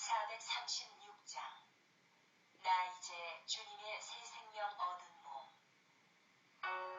436장. 나 이제 주님의 새 생명 얻은 몸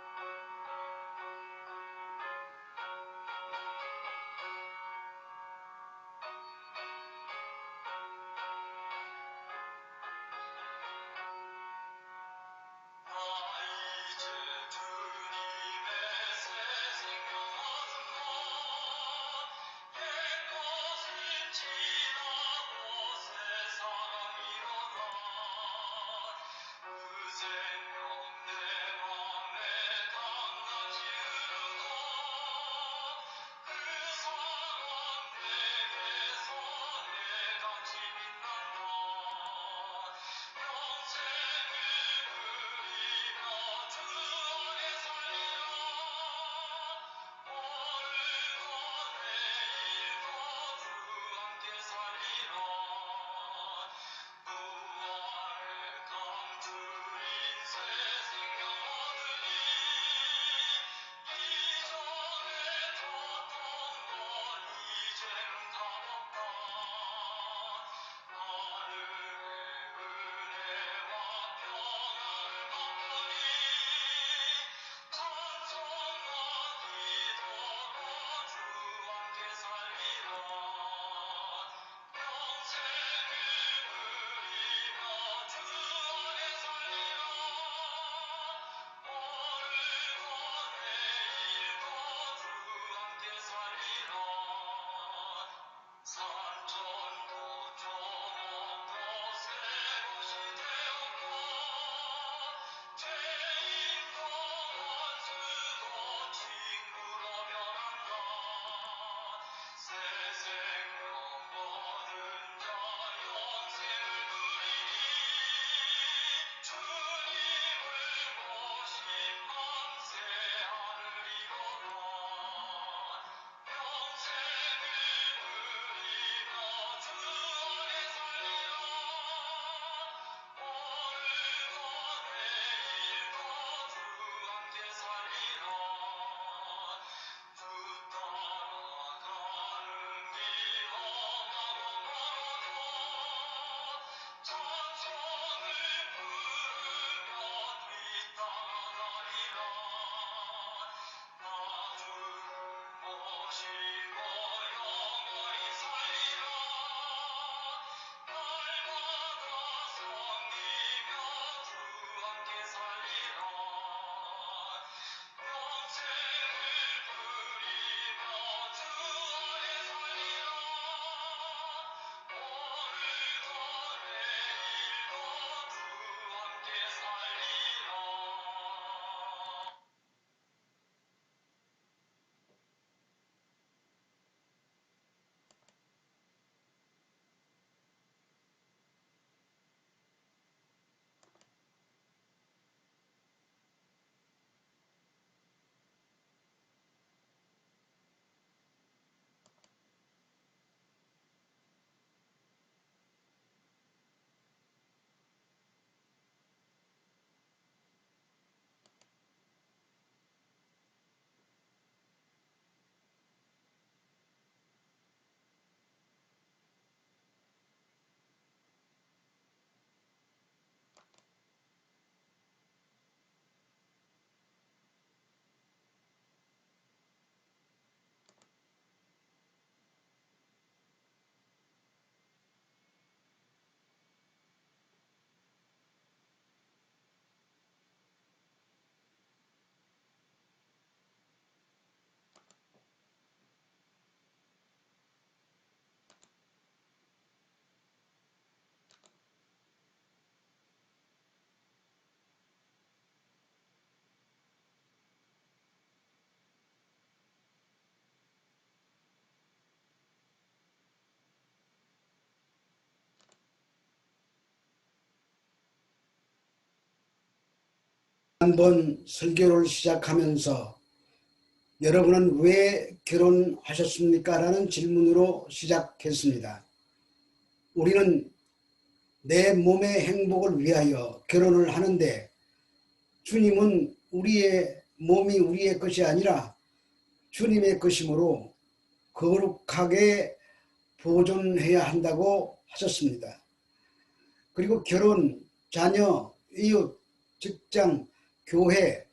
you. 한번 설교를 시작하면서 여러분은 왜 결혼하셨습니까? 라는 질문으로 시작했습니다. 우리는 내 몸의 행복을 위하여 결혼을 하는데 주님은 우리의 몸이 우리의 것이 아니라 주님의 것이므로 거룩하게 보존해야 한다고 하셨습니다. 그리고 결혼, 자녀, 이웃, 직장, 교회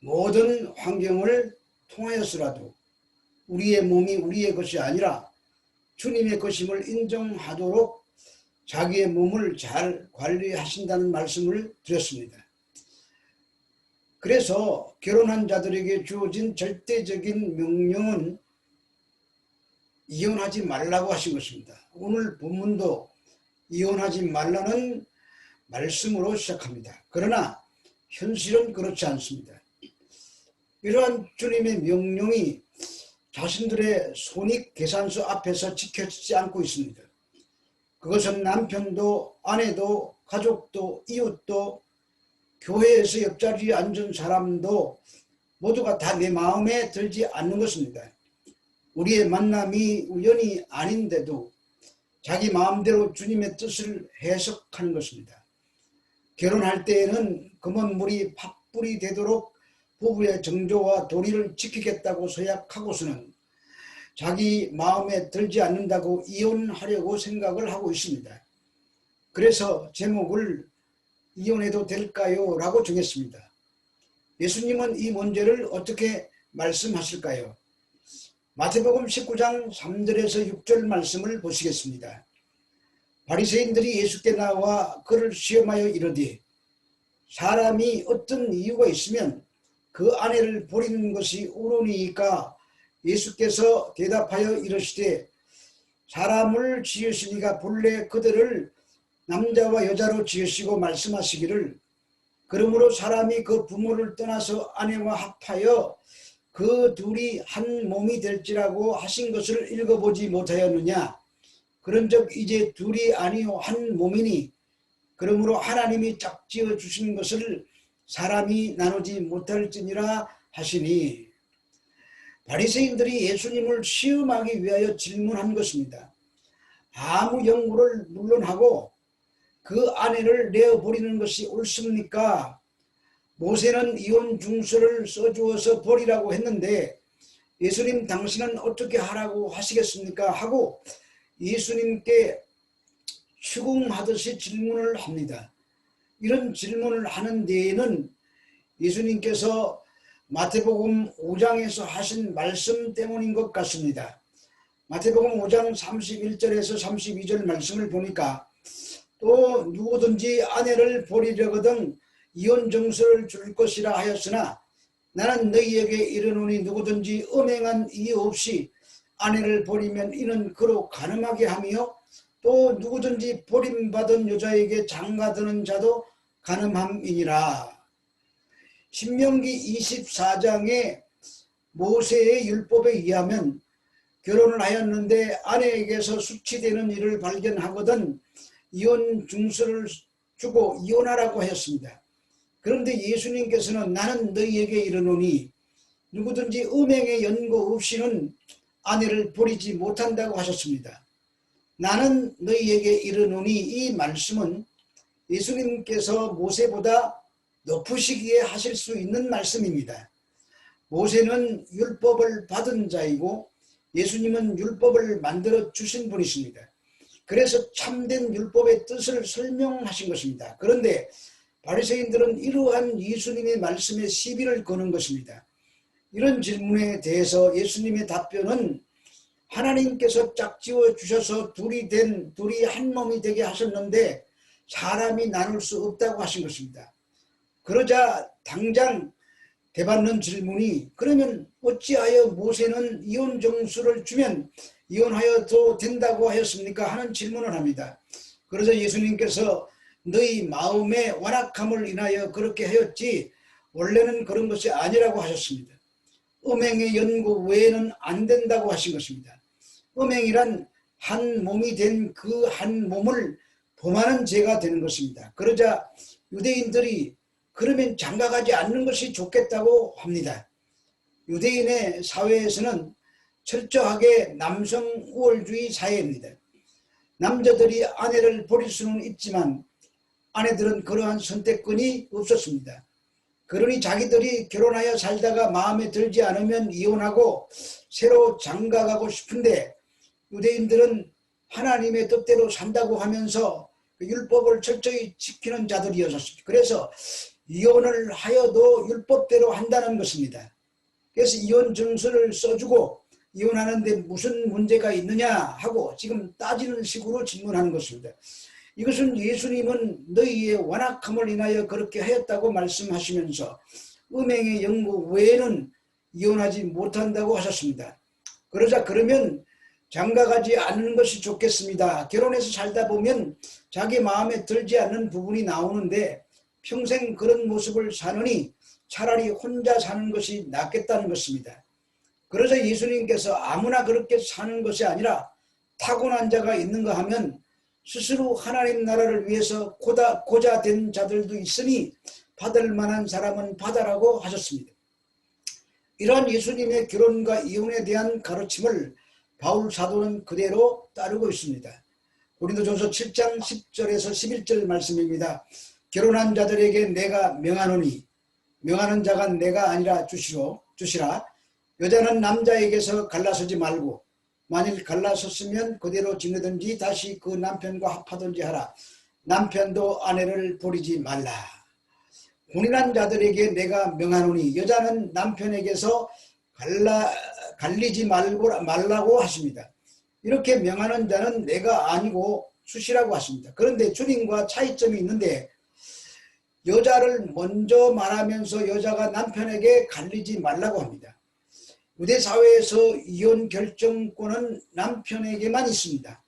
모든 환경을 통하여서라도 우리의 몸이 우리의 것이 아니라 주님의 것임을 인정하도록 자기의 몸을 잘 관리하신다는 말씀을 드렸습니다. 그래서 결혼한 자들에게 주어진 절대적인 명령은 이혼하지 말라고 하신 것입니다. 오늘 본문도 이혼하지 말라는 말씀으로 시작합니다. 그러나 현실은 그렇지 않습니다. 이러한 주님의 명령이 자신들의 손익 계산서 앞에서 지켜지지 않고 있습니다. 그것은 남편도 아내도 가족도 이웃도 교회에서 옆자리에 앉은 사람도 모두가 다 내 마음에 들지 않는 것입니다. 우리의 만남이 우연이 아닌데도 자기 마음대로 주님의 뜻을 해석하는 것입니다. 결혼할 때에는 금은물이 팥불이 되도록 부부의 정조와 도리를 지키겠다고 서약하고서는 자기 마음에 들지 않는다고 이혼하려고 생각을 하고 있습니다. 그래서 제목을 이혼해도 될까요? 라고 정했습니다. 예수님은 이 문제를 어떻게 말씀하실까요? 마태복음 19장 3절에서 6절 말씀을 보시겠습니다. 바리새인들이 예수께 나와 그를 시험하여 이르되 사람이 어떤 이유가 있으면 그 아내를 버리는 것이 옳으니까? 예수께서 대답하여 이르시되 사람을 지으시니가 본래 그들을 남자와 여자로 지으시고 말씀하시기를 그러므로 사람이 그 부모를 떠나서 아내와 합하여 그 둘이 한 몸이 될지라고 하신 것을 읽어보지 못하였느냐 그런즉 이제 둘이 아니요 한 몸이니 그러므로 하나님이 짝지어 주신 것을 사람이 나누지 못할지니라 하시니 바리새인들이 예수님을 시험하기 위하여 질문한 것입니다. 아무 연구를 물론하고 그 아내를 내어 버리는 것이 옳습니까? 모세는 이혼 중서를 써주어서 버리라고 했는데 예수님 당신은 어떻게 하라고 하시겠습니까? 하고 예수님께 추궁하듯이 질문을 합니다. 이런 질문을 하는 데에는 예수님께서 마태복음 5장에서 하신 말씀 때문인 것 같습니다. 마태복음 5장 31절에서 32절 말씀을 보니까 또 누구든지 아내를 버리려거든 이혼 정서를 줄 것이라 하였으나 나는 너희에게 이르노니 누구든지 음행한 이유 없이 아내를 버리면 이는 그로 가늠하게 하며 또 누구든지 버림받은 여자에게 장가드는 자도 가늠함이니라. 신명기 24장의 모세의 율법에 의하면 결혼을 하였는데 아내에게서 수치되는 일을 발견하거든 이혼 중서를 주고 이혼하라고 하였습니다. 그런데 예수님께서는 나는 너희에게 이르노니 누구든지 음행의 연고 없이는 아내를 버리지 못한다고 하셨습니다. 나는 너희에게 이르노니 이 말씀은 예수님께서 모세보다 높으시기에 하실 수 있는 말씀입니다. 모세는 율법을 받은 자이고 예수님은 율법을 만들어 주신 분이십니다. 그래서 참된 율법의 뜻을 설명하신 것입니다. 그런데 바리새인들은 이러한 예수님의 말씀에 시비를 거는 것입니다. 이런 질문에 대해서 예수님의 답변은 하나님께서 짝지어 주셔서 둘이 된 둘이 한 몸이 되게 하셨는데 사람이 나눌 수 없다고 하신 것입니다. 그러자 당장 대받는 질문이 그러면 어찌하여 모세는 이혼 정수를 주면 이혼하여도 된다고 하였습니까? 하는 질문을 합니다. 그러자 예수님께서 너희 마음의 완악함을 인하여 그렇게 하였지 원래는 그런 것이 아니라고 하셨습니다. 음행의 연구 외에는 안 된다고 하신 것입니다. 음행이란 한 몸이 된 그 한 몸을 범하는 죄가 되는 것입니다. 그러자 유대인들이 그러면 장가가지 않는 것이 좋겠다고 합니다. 유대인의 사회에서는 철저하게 남성 우월주의 사회입니다. 남자들이 아내를 버릴 수는 있지만 아내들은 그러한 선택권이 없었습니다. 그러니 자기들이 결혼하여 살다가 마음에 들지 않으면 이혼하고 새로 장가가고 싶은데 유대인들은 하나님의 뜻대로 산다고 하면서 그 율법을 철저히 지키는 자들이었습니다. 그래서 이혼을 하여도 율법대로 한다는 것입니다. 그래서 이혼 증서를 써주고 이혼하는데 무슨 문제가 있느냐 하고 지금 따지는 식으로 질문하는 것입니다. 이것은 예수님은 너희의 완악함을 인하여 그렇게 하였다고 말씀하시면서 음행의 연구 외에는 이혼하지 못한다고 하셨습니다. 그러자 그러면 장가가지 않는 것이 좋겠습니다. 결혼해서 살다 보면 자기 마음에 들지 않는 부분이 나오는데 평생 그런 모습을 사느니 차라리 혼자 사는 것이 낫겠다는 것입니다. 그러자 예수님께서 아무나 그렇게 사는 것이 아니라 타고난 자가 있는가 하면 스스로 하나님 나라를 위해서 고다, 고자 된 자들도 있으니 받을 만한 사람은 받아라고 하셨습니다. 이러한 예수님의 결혼과 이혼에 대한 가르침을 바울 사도는 그대로 따르고 있습니다. 고린도전서 7장 10절에서 11절 말씀입니다. 결혼한 자들에게 내가 명하노니 명하는 자가 내가 아니라 주시로 주시라 여자는 남자에게서 갈라서지 말고 만일 갈라섰으면 그대로 지내든지 다시 그 남편과 합하든지 하라 남편도 아내를 버리지 말라 혼인한 자들에게 내가 명하노니 여자는 남편에게서 갈라 갈리지 말고 말라고 하십니다. 이렇게 명하는 자는 내가 아니고 수시라고 하십니다. 그런데 주님과 차이점이 있는데 여자를 먼저 말하면서 여자가 남편에게 갈리지 말라고 합니다. 우대 사회에서 이혼 결정권은 남편에게만 있습니다.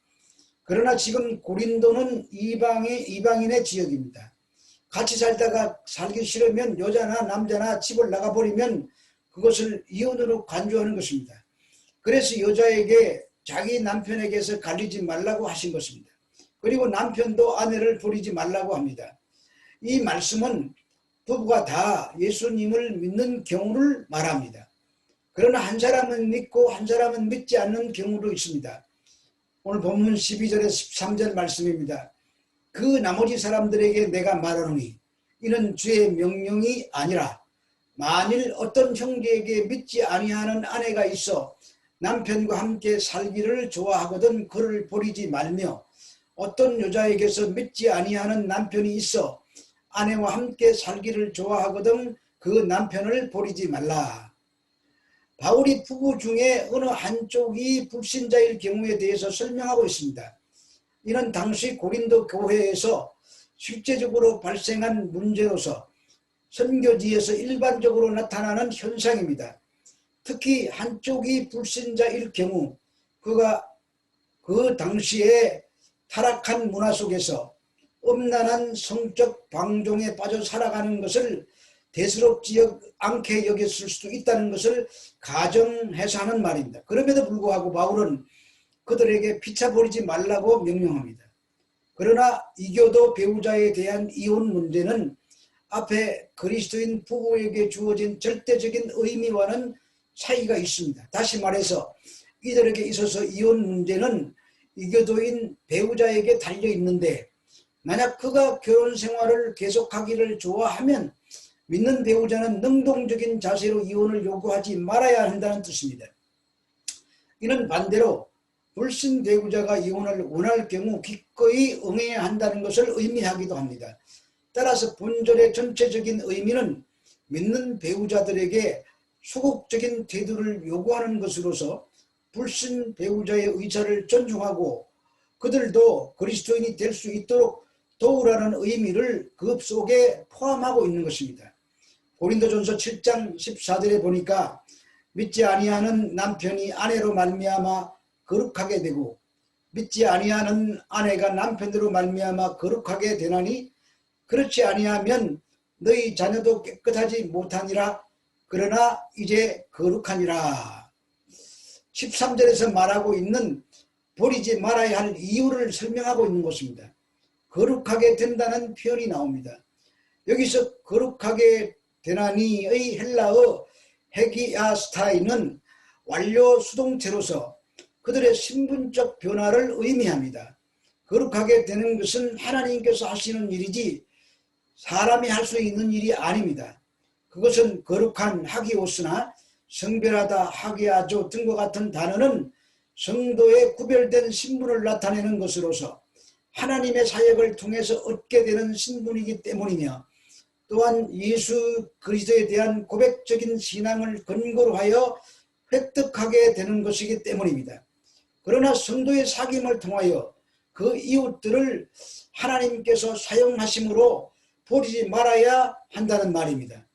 그러나 지금 고린도는 이방의 이방인의 지역입니다. 같이 살다가 살기 싫으면 여자나 남자나 집을 나가버리면 그것을 이혼으로 간주하는 것입니다. 그래서 여자에게 자기 남편에게서 갈리지 말라고 하신 것입니다. 그리고 남편도 아내를 버리지 말라고 합니다. 이 말씀은 부부가 다 예수님을 믿는 경우를 말합니다. 그러나 한 사람은 믿고 한 사람은 믿지 않는 경우도 있습니다. 오늘 본문 12절에 13절 말씀입니다. 그 나머지 사람들에게 내가 말하노니 이는 주의 명령이 아니라 만일 어떤 형제에게 믿지 아니하는 아내가 있어 남편과 함께 살기를 좋아하거든 그를 버리지 말며 어떤 여자에게서 믿지 아니하는 남편이 있어 아내와 함께 살기를 좋아하거든 그 남편을 버리지 말라. 바울이 부부 중에 어느 한쪽이 불신자일 경우에 대해서 설명하고 있습니다. 이는 당시 고린도 교회에서 실제적으로 발생한 문제로서 선교지에서 일반적으로 나타나는 현상입니다. 특히 한쪽이 불신자일 경우 그가 그 당시에 타락한 문화 속에서 음란한 성적 방종에 빠져 살아가는 것을 대수롭지 않게 여겼을 수도 있다는 것을 가정해서 하는 말입니다. 그럼에도 불구하고 바울은 그들에게 피차 버리지 말라고 명령합니다. 그러나 이교도 배우자에 대한 이혼 문제는 앞에 그리스도인 부부에게 주어진 절대적인 의미와는 차이가 있습니다. 다시 말해서 이들에게 있어서 이혼 문제는 이교도인 배우자에게 달려 있는데 만약 그가 결혼 생활을 계속하기를 좋아하면 믿는 배우자는 능동적인 자세로 이혼을 요구하지 말아야 한다는 뜻입니다. 이는 반대로 불신 배우자가 이혼을 원할 경우 기꺼이 응해야 한다는 것을 의미하기도 합니다. 따라서 본절의 전체적인 의미는 믿는 배우자들에게 소극적인 태도를 요구하는 것으로서 불신 배우자의 의사를 존중하고 그들도 그리스도인이 될 수 있도록 도우라는 의미를 그 속에 포함하고 있는 것입니다. 고린도전서 7장 14절에 보니까 믿지 아니하는 남편이 아내로 말미암아 거룩하게 되고 믿지 아니하는 아내가 남편으로 말미암아 거룩하게 되나니 그렇지 아니하면 너희 자녀도 깨끗하지 못하니라 그러나 이제 거룩하니라 13절에서 말하고 있는 버리지 말아야 할 이유를 설명하고 있는 것입니다. 거룩하게 된다는 표현이 나옵니다. 여기서 거룩하게 되나니의 헬라어 헤기아스타이는 완료 수동체로서 그들의 신분적 변화를 의미합니다. 거룩하게 되는 것은 하나님께서 하시는 일이지 사람이 할 수 있는 일이 아닙니다. 그것은 거룩한 하기오스나 성별하다 하기야조 등과 같은 단어는 성도의 구별된 신분을 나타내는 것으로서 하나님의 사역을 통해서 얻게 되는 신분이기 때문이며 또한 예수 그리스도에 대한 고백적인 신앙을 근거로 하여 획득하게 되는 것이기 때문입니다. 그러나 성도의 사귐을 통하여 그 이웃들을 하나님께서 사용하심으로 버리지 말아야 한다는 말입니다.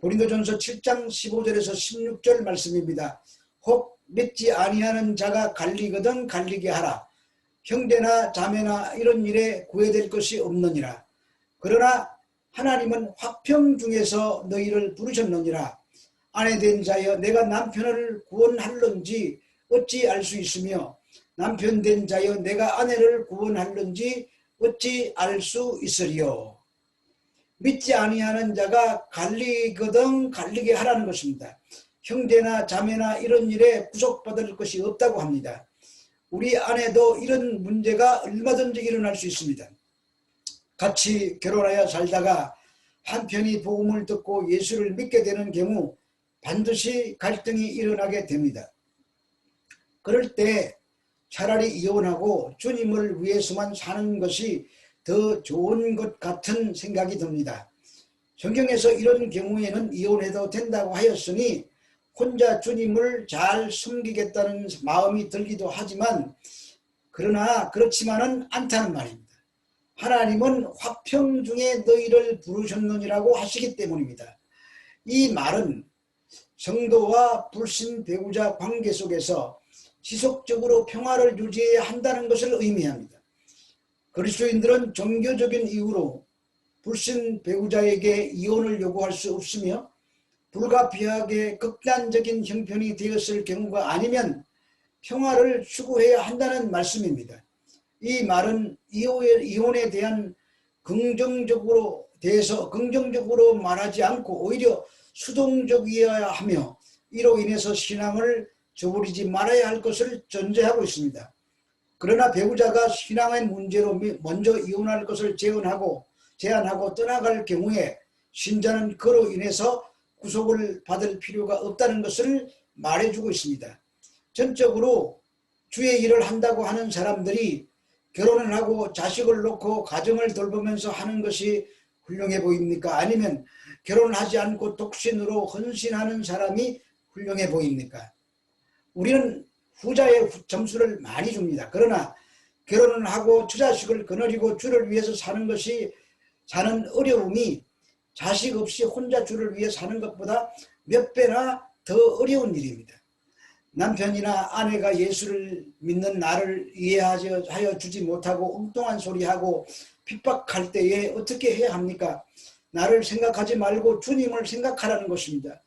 고린도전서 7장 15절에서 16절 말씀입니다. 혹 믿지 아니하는 자가 갈리거든 갈리게 하라. 형제나 자매나 이런 일에 구애될 것이 없느니라. 그러나 하나님은 화평 중에서 너희를 부르셨느니라. 아내 된 자여 내가 남편을 구원할런지 어찌 알 수 있으며 남편 된 자여 내가 아내를 구원할런지 어찌 알 수 있으리요. 믿지 아니하는 자가 갈리거든 갈리게 하라는 것입니다. 형제나 자매나 이런 일에 구속받을 것이 없다고 합니다. 우리 안에도 이런 문제가 얼마든지 일어날 수 있습니다. 같이 결혼하여 살다가 한편이 복음을 듣고 예수를 믿게 되는 경우 반드시 갈등이 일어나게 됩니다. 그럴 때 차라리 이혼하고 주님을 위해서만 사는 것이 더 좋은 것 같은 생각이 듭니다. 성경에서 이런 경우에는 이혼해도 된다고 하였으니 혼자 주님을 잘 숨기겠다는 마음이 들기도 하지만 그러나 그렇지만은 않다는 말입니다. 하나님은 화평 중에 너희를 부르셨느니라고 하시기 때문입니다. 이 말은 성도와 불신 배우자 관계 속에서 지속적으로 평화를 유지해야 한다는 것을 의미합니다. 그리스도인들은 종교적인 이유로 불신 배우자에게 이혼을 요구할 수 없으며 불가피하게 극단적인 형편이 되었을 경우가 아니면 평화를 추구해야 한다는 말씀입니다. 이 말은 이혼에 대한 긍정적으로 대해서 긍정적으로 말하지 않고 오히려 수동적이어야 하며 이로 인해서 신앙을 저버리지 말아야 할 것을 전제하고 있습니다. 그러나 배우자가 신앙의 문제로 먼저 이혼할 것을 제언하고 제안하고 떠나갈 경우에 신자는 그로 인해서 구속을 받을 필요가 없다는 것을 말해주고 있습니다. 전적으로 주의 일을 한다고 하는 사람들이 결혼을 하고 자식을 놓고 가정을 돌보면서 하는 것이 훌륭해 보입니까? 아니면 결혼을 하지 않고 독신으로 헌신하는 사람이 훌륭해 보입니까? 우리는 후자의 점수를 많이 줍니다. 그러나 결혼을 하고 처자식을 거느리고 주를 위해서 사는 것이 사는 어려움이 자식 없이 혼자 주를 위해 사는 것보다 몇 배나 더 어려운 일입니다. 남편이나 아내가 예수를 믿는 나를 이해하여 주지 못하고 엉뚱한 소리하고 핍박할 때에 어떻게 해야 합니까? 나를 생각하지 말고 주님을 생각하라는 것입니다.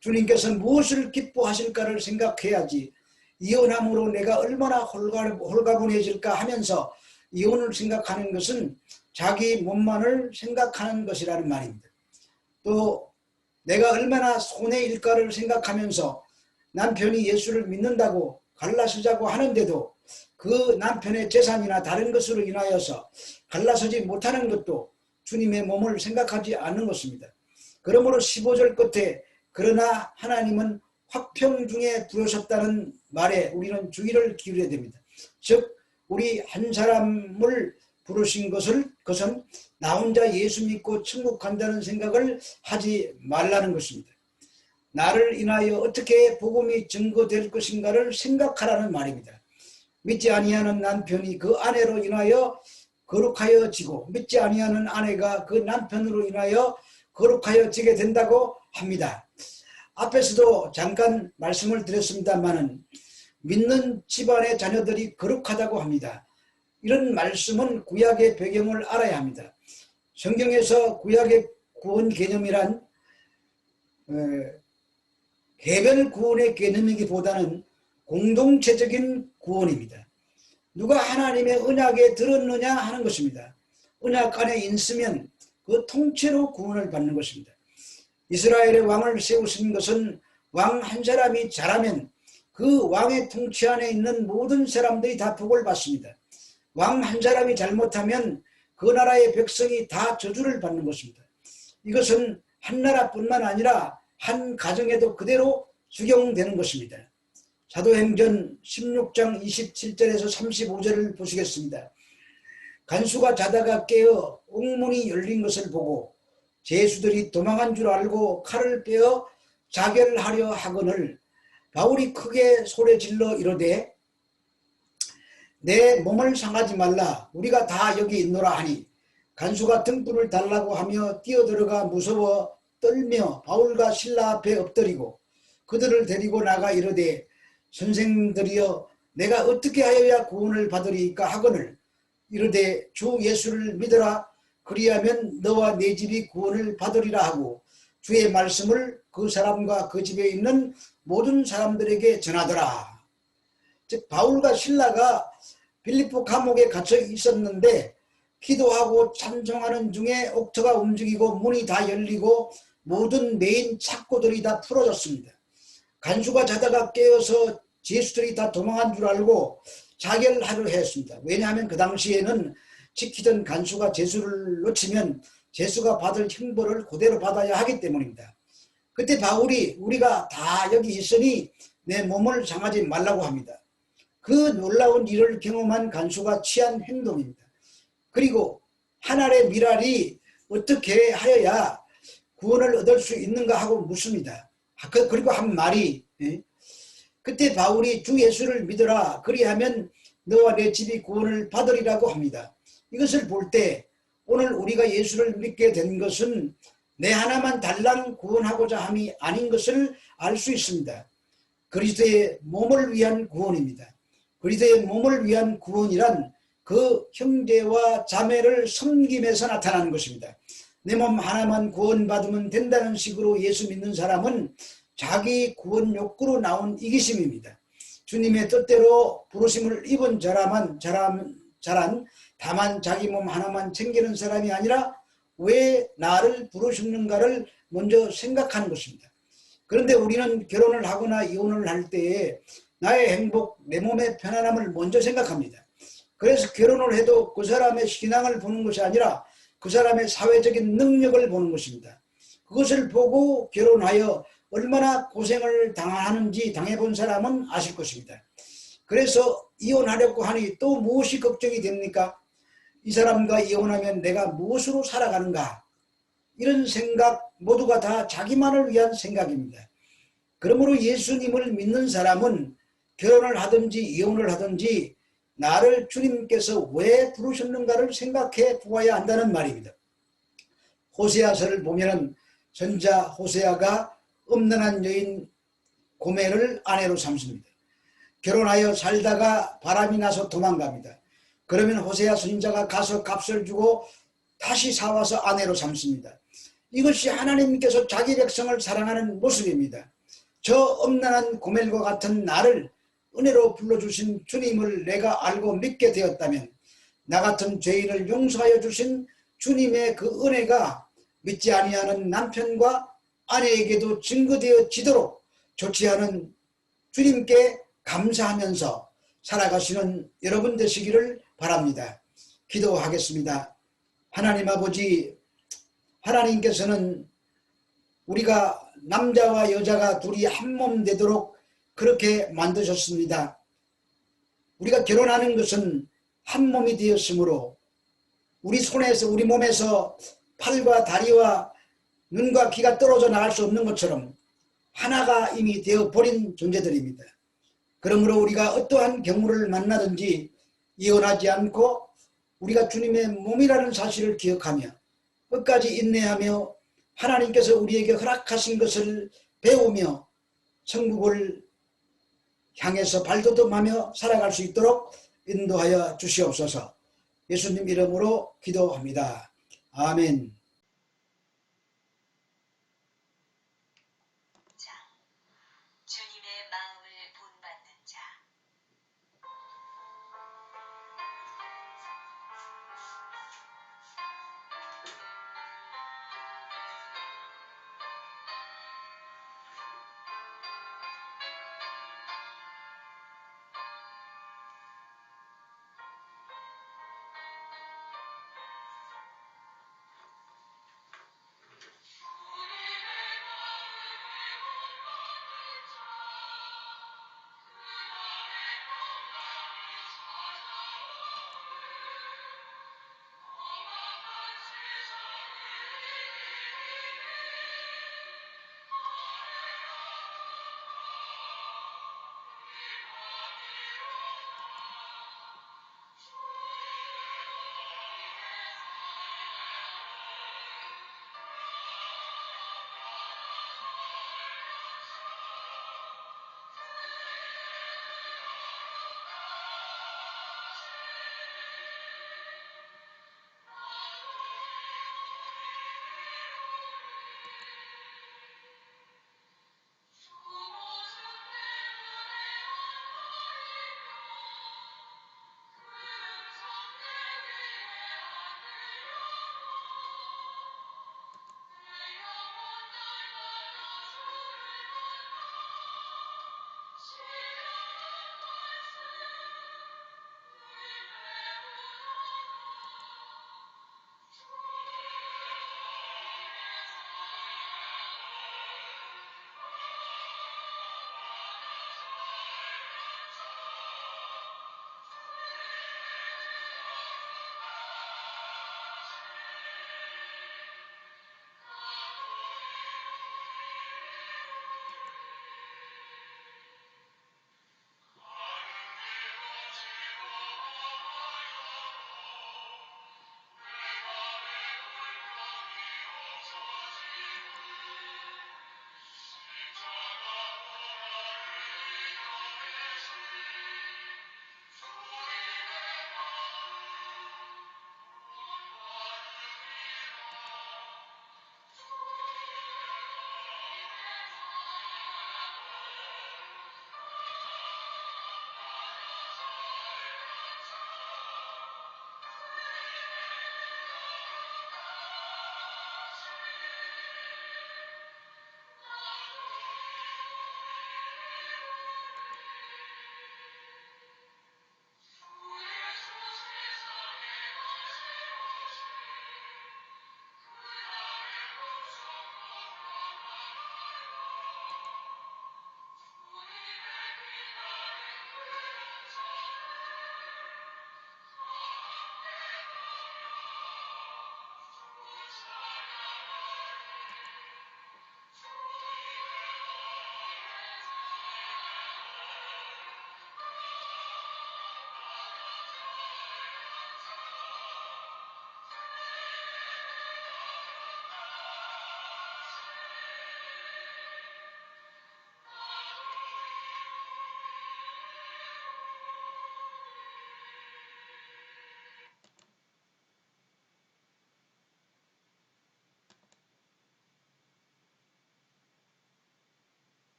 주님께서 무엇을 기뻐하실까를 생각해야지 이혼함으로 내가 얼마나 홀가 분해질까 하면서 이혼을 생각하는 것은 자기 몸만을 생각하는 것이라는 말입니다. 또 내가 얼마나 손해일까를 생각하면서 남편이 예수를 믿는다고 갈라서자고 하는데도 그 남편의 재산이나 다른 것으로 인하여서 갈라서지 못하는 것도 주님의 몸을 생각하지 않는 것입니다. 그러므로 15절 끝에 그러나 하나님은 화평 중에 부르셨다는 말에 우리는 주의를 기울여야 됩니다. 즉 우리 한 사람을 부르신 것을 그것은 나 혼자 예수 믿고 천국 간다는 생각을 하지 말라는 것입니다. 나를 인하여 어떻게 복음이 증거될 것인가를 생각하라는 말입니다. 믿지 아니하는 남편이 그 아내로 인하여 거룩하여지고 믿지 아니하는 아내가 그 남편으로 인하여 거룩하여지게 된다고 합니다. 앞에서도 잠깐 말씀을 드렸습니다만은 믿는 집안의 자녀들이 거룩하다고 합니다. 이런 말씀은 구약의 배경을 알아야 합니다. 성경에서 구약의 구원 개념이란 어, 개별 구원의 개념이기보다는 공동체적인 구원입니다. 누가 하나님의 언약에 들었느냐 하는 것입니다. 언약 안에 있으면 그 통째로 구원을 받는 것입니다. 이스라엘의 왕을 세우신 것은 왕 한 사람이 잘하면 그 왕의 통치 안에 있는 모든 사람들이 다 복을 받습니다. 왕 한 사람이 잘못하면 그 나라의 백성이 다 저주를 받는 것입니다. 이것은 한 나라뿐만 아니라 한 가정에도 그대로 적용되는 것입니다. 사도행전 16장 27절에서 35절을 보시겠습니다. 간수가 자다가 깨어 옥문이 열린 것을 보고 제수들이 도망한 줄 알고 칼을 빼어 자결하려 하거늘 바울이 크게 소리질러 이르되 내 몸을 상하지 말라 우리가 다 여기 있노라 하니 간수가 등불을 달라고 하며 뛰어들어가 무서워 떨며 바울과 신라 앞에 엎드리고 그들을 데리고 나가 이르되 선생들이여 내가 어떻게 하여야 구원을 받으리까 하거늘 이르되 주 예수를 믿어라 그리하면 너와 네 집이 구원을 받으리라 하고 주의 말씀을 그 사람과 그 집에 있는 모든 사람들에게 전하더라. 즉 바울과 신라가 빌립보 감옥에 갇혀 있었는데 기도하고 찬송하는 중에 옥터가 움직이고 문이 다 열리고 모든 메인 착고들이 다 풀어졌습니다. 간수가 자다가 깨어서 제수들이 다 도망한 줄 알고 자결하려 했습니다. 왜냐하면 그 당시에는 지키던 간수가 제수를 놓치면 제수가 받을 형벌을 그대로 받아야 하기 때문입니다. 그때 바울이 우리가 다 여기 있으니 내 몸을 상하지 말라고 합니다. 그 놀라운 일을 경험한 간수가 취한 행동입니다. 그리고 하늘의 미랄이 어떻게 하여야 구원을 얻을 수 있는가 하고 묻습니다. 아, 그- 그리고 한 말이 예? 그때 바울이 주 예수를 믿어라 그리하면 너와 내 집이 구원을 받으리라고 합니다. 이것을 볼 때 오늘 우리가 예수를 믿게 된 것은 내 하나만 달랑 구원하고자 함이 아닌 것을 알 수 있습니다. 그리스도의 몸을 위한 구원입니다. 그리스도의 몸을 위한 구원이란 그 형제와 자매를 섬김에서 나타나는 것입니다. 내 몸 하나만 구원받으면 된다는 식으로 예수 믿는 사람은 자기 구원 욕구로 나온 이기심입니다. 주님의 뜻대로 부르심을 입은 자라만 자람, 자란 다만 자기 몸 하나만 챙기는 사람이 아니라 왜 나를 부르셨는가를 먼저 생각하는 것입니다. 그런데 우리는 결혼을 하거나 이혼을 할 때에 나의 행복, 내 몸의 편안함을 먼저 생각합니다. 그래서 결혼을 해도 그 사람의 신앙을 보는 것이 아니라 그 사람의 사회적인 능력을 보는 것입니다. 그것을 보고 결혼하여 얼마나 고생을 당하는지 당해본 사람은 아실 것입니다. 그래서 이혼하려고 하니 또 무엇이 걱정이 됩니까? 이 사람과 이혼하면 내가 무엇으로 살아가는가? 이런 생각 모두가 다 자기만을 위한 생각입니다. 그러므로 예수님을 믿는 사람은 결혼을 하든지 이혼을 하든지 나를 주님께서 왜 부르셨는가를 생각해 보아야 한다는 말입니다. 호세아서를 보면은 선자 호세아가 음란한 여인 고매를 아내로 삼습니다. 결혼하여 살다가 바람이 나서 도망갑니다. 그러면 호세아 선자가 가서 값을 주고 다시 사와서 아내로 삼습니다. 이것이 하나님께서 자기 백성을 사랑하는 모습입니다. 저 음란한 고멜과 같은 나를 은혜로 불러주신 주님을 내가 알고 믿게 되었다면 나 같은 죄인을 용서하여 주신 주님의 그 은혜가 믿지 아니하는 남편과 아내에게도 증거되어지도록 좋지 않은 주님께 감사하면서 살아가시는 여러분 되시기를 바랍니다. 기도하겠습니다. 하나님 아버지, 하나님께서는 우리가 남자와 여자가 둘이 한 몸 되도록 그렇게 만드셨습니다. 우리가 결혼하는 것은 한 몸이 되었으므로 우리 손에서 우리 몸에서 팔과 다리와 눈과 귀가 떨어져 나갈 수 없는 것처럼 하나가 이미 되어 버린 존재들입니다. 그러므로 우리가 어떠한 경우를 만나든지 이혼하지 않고 우리가 주님의 몸이라는 사실을 기억하며 끝까지 인내하며 하나님께서 우리에게 허락하신 것을 배우며 천국을 향해서 발돋움하며 살아갈 수 있도록 인도하여 주시옵소서. 예수님 이름으로 기도합니다. 아멘.